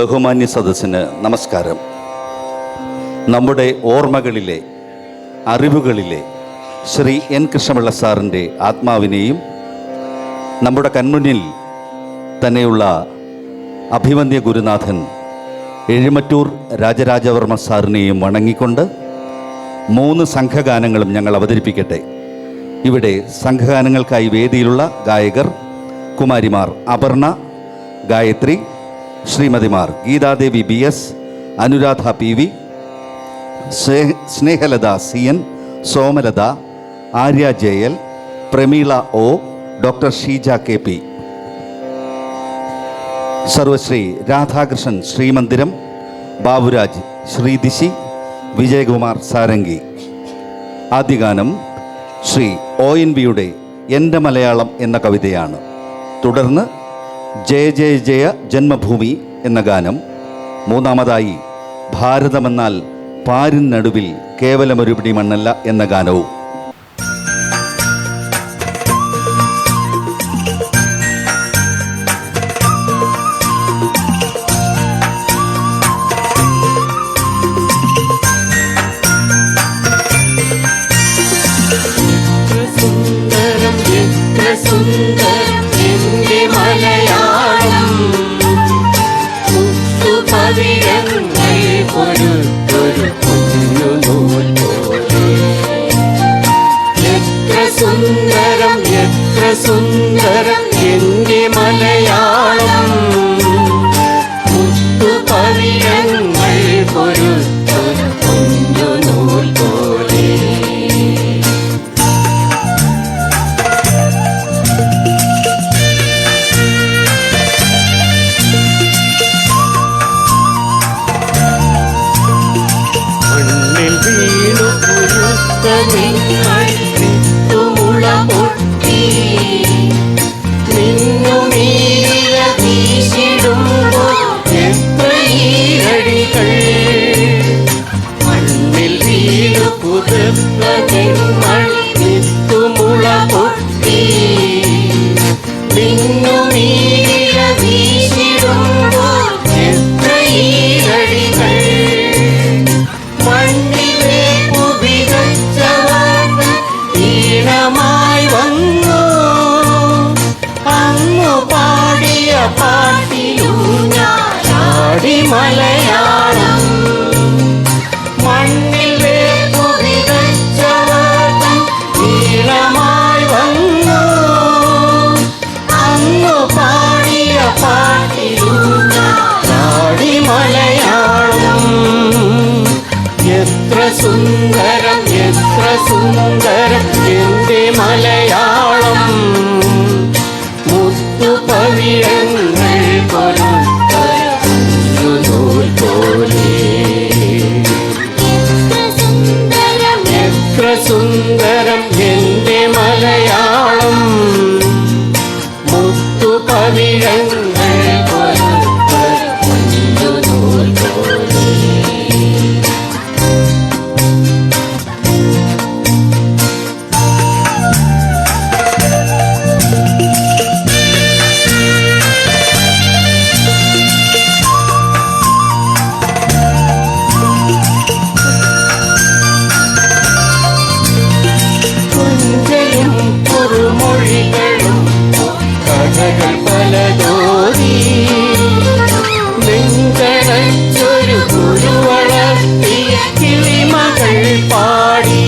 ബഹുമാന്യ സദസ്സിന് നമസ്കാരം. നമ്മുടെ ഓർമ്മകളിലെ അറിവുകളിലെ ശ്രീ എൻ കൃഷ്ണപിള്ള സാറിന്റെ ആത്മാവിനെയും നമ്മുടെ കൺമുന്നിൽ തന്നെയുള്ള അഭിവന്യ ഗുരുനാഥൻ എഴുമറ്റൂർ രാജരാജവർമ്മ സാറിനെയും വണങ്ങിക്കൊണ്ട് മൂന്ന് സംഘഗാനങ്ങളും ഞങ്ങൾ അവതരിപ്പിക്കട്ടെ. ഇവിടെ സംഘഗാനങ്ങൾക്കായി വേദിയിലുള്ള ഗായകർ കുമാരിമാർ Aparna Gayathri ശ്രീമതിമാർ Geethadevi B S Anuradha P V Sneha Snehalatha C N Somalatha Arya J L Pramila O doctor Sheeja K P. സർവശ്രീ Radhakrishnan Sreemandiram Baburaj Sreedishi Vijayakumar Sarangi. ആദ്യഗാനം ശ്രീ ഒ എൻ വിയുടെ എന്റെ മലയാളം എന്ന കവിതയാണ്. തുടർന്ന് ജയ ജയ ജയ ജന്മഭൂമി എന്ന ഗാനം മൂന്നാമതായി ഭാരതമെന്നാൽ പാരിൻ നടുവിൽ കേവലമൊരുപിടി മണ്ണല്ല എന്ന ഗാനവും സുന്ദരം എന്റെ മലയാളം. Hallelujah. നെഞ്ചടച്ചൊരു പാടി.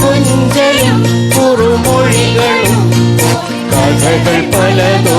കുഞ്ചലും കുറുമൊഴികളും കഥകൾ പലതും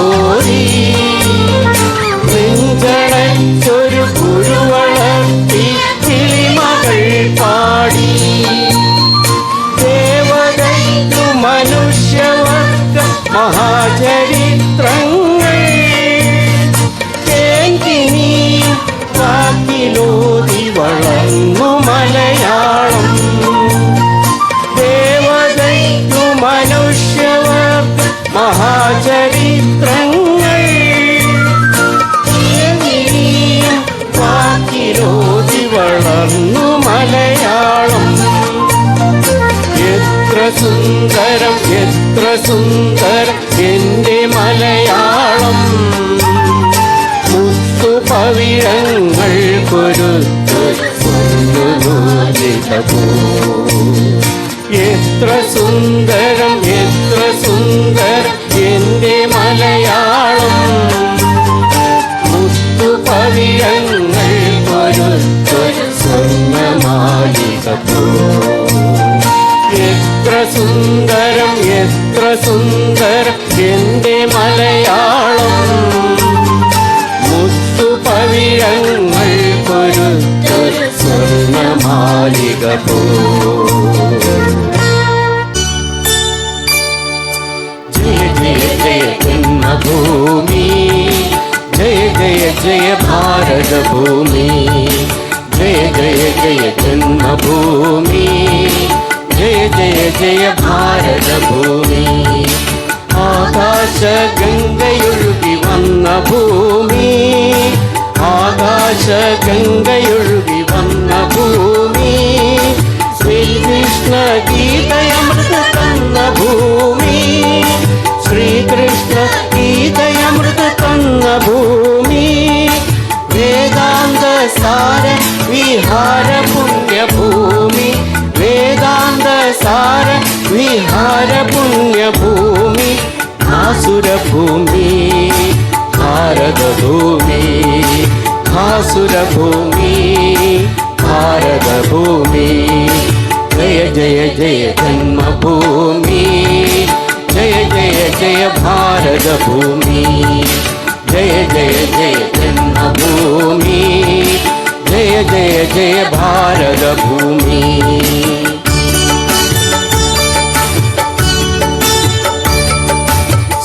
Sabor. जय ഭൂമി ജയ ജയ ജയ ജന്മഭൂമി ജയ ജയ ജയ ഭാരത ഭൂമി ആകാശ ഗംഗയൊഴുകി വന്ന ഭൂമി ആകാശ ഗംഗയൊഴുകി വന്ന ഭൂമി ശ്രീകൃഷ്ണ ഗീതയമൃത തന്ന ഭൂമി വിഹാര പുണ്യഭൂമി വേദാന്ത സാര വിഹാര പുണ്യഭൂമി ആസുരഭൂമി ഭാരതഭൂമി ആസുരഭൂമി ഭാരതഭൂമി ജയ ജയ ജയ ജന്മഭൂമി ജയ ജയ ജയ ഭാരതഭൂമി ജയ ജയ ജയ ജന്മഭൂമി ജയ ജയ ജയ ഭാരതഭൂമി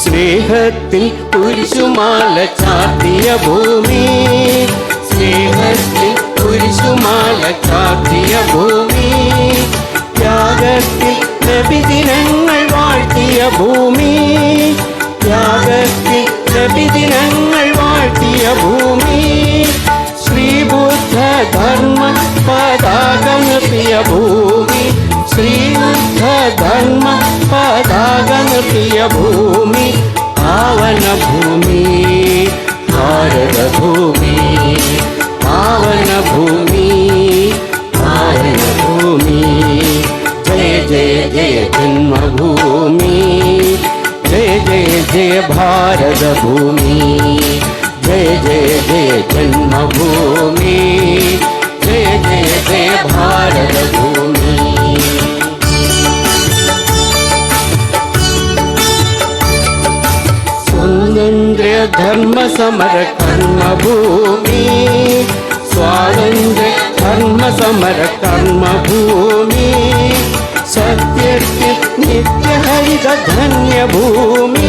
സ്നേഹത്തിൽ കുരിശുമാല ചാർത്തിയ ഭൂമി പതാക നിർത്തിയ ഭൂമി പാവന ഭൂമി ഭാരതഭൂമി പാവന ഭൂമി പാവന ഭൂമി ജയ ജയ ജയ ജന്മഭൂമി ജയ ജയ ജയ ഭാരതഭൂമി ജയ ജയ ജയ ജന്മഭൂമി ജയ സമര കർമ്മഭൂമി സ്വാതന്ത്ര്യ കർമ്മ സമര കർമ്മഭൂമി സത്യത്തിൽ നിത്യഹരിത ധന്യഭൂമി.